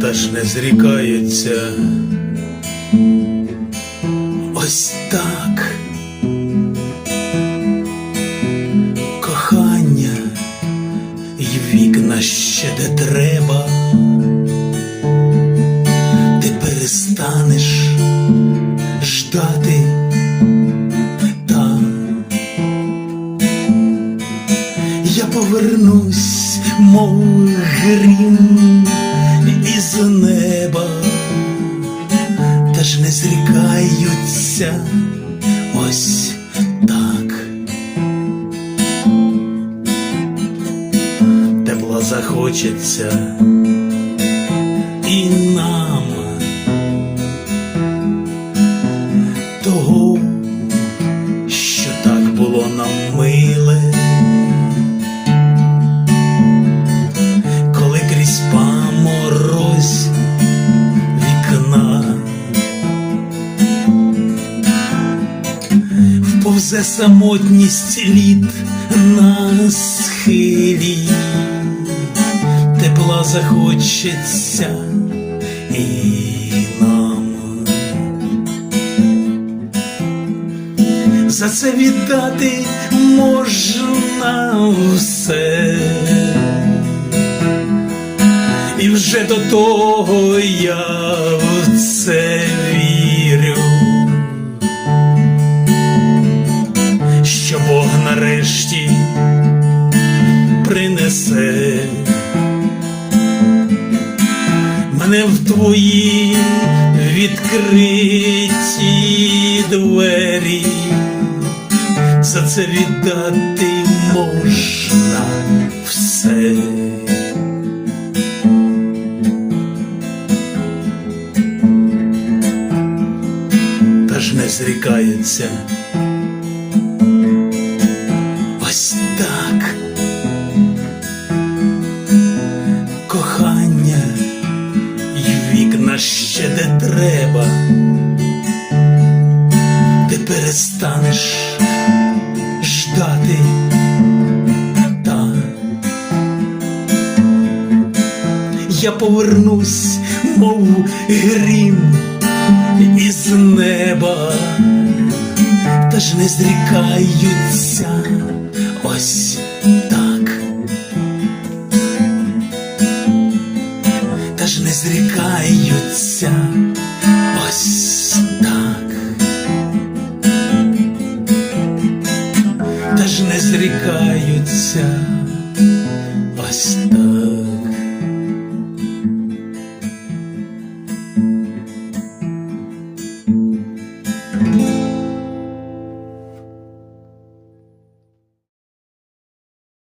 та ж не зрікається ось так. Кохання й вікна ще де треба. Я повернусь, мов грім із неба, та ж не зрікаються ось так. Тепла захочеться вповзе самотність літ на схилі, тепла захочеться і нам. За це віддати можна все. І вже до того я в це вірю, мене в твої відкриті двері, за це віддати можна все. та ж не зрікаються. Ось так кохання вікна ще де треба, ти перестанеш ждати. Та. Я повернусь, мов грім із неба, та ж не зрікаються зрікаються ось так, та ж не зрікаються.